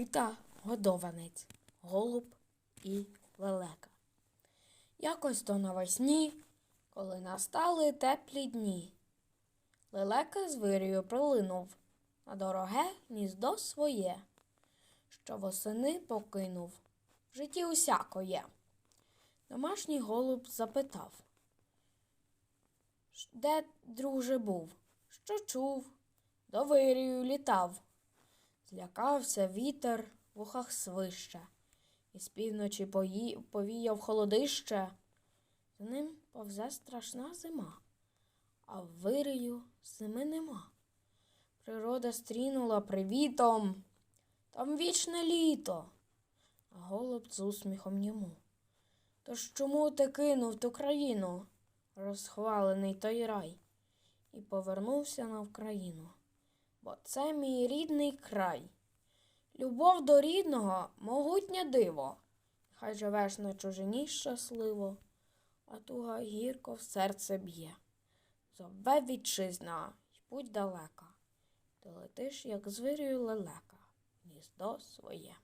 Микита годованець, голуб і лелека. Якось то навесні, коли настали теплі дні, лелека з вирію пролинув на дороге гніздо своє, що восени покинув. В житті усяко є. Домашній голуб запитав, де, друже, був, що чув, до вирію літав. Злякався вітер в ухах свище, і з півночі пої... повіяв холодище. За ним повзе страшна зима, а в вирію зими нема. Природа стрінула привітом, там вічне літо, а голуб з усміхом йому. Тож чому ти кинув ту країну, розхвалений той рай, і повернувся на Вкраїну? Бо це мій рідний край. Любов до рідного могутнє диво. Хай живеш на чужині щасливо, а туга гірко в серце б'є. Зове вітчизна й будь далека, ти летиш, як звірю лелека, гніздо своє.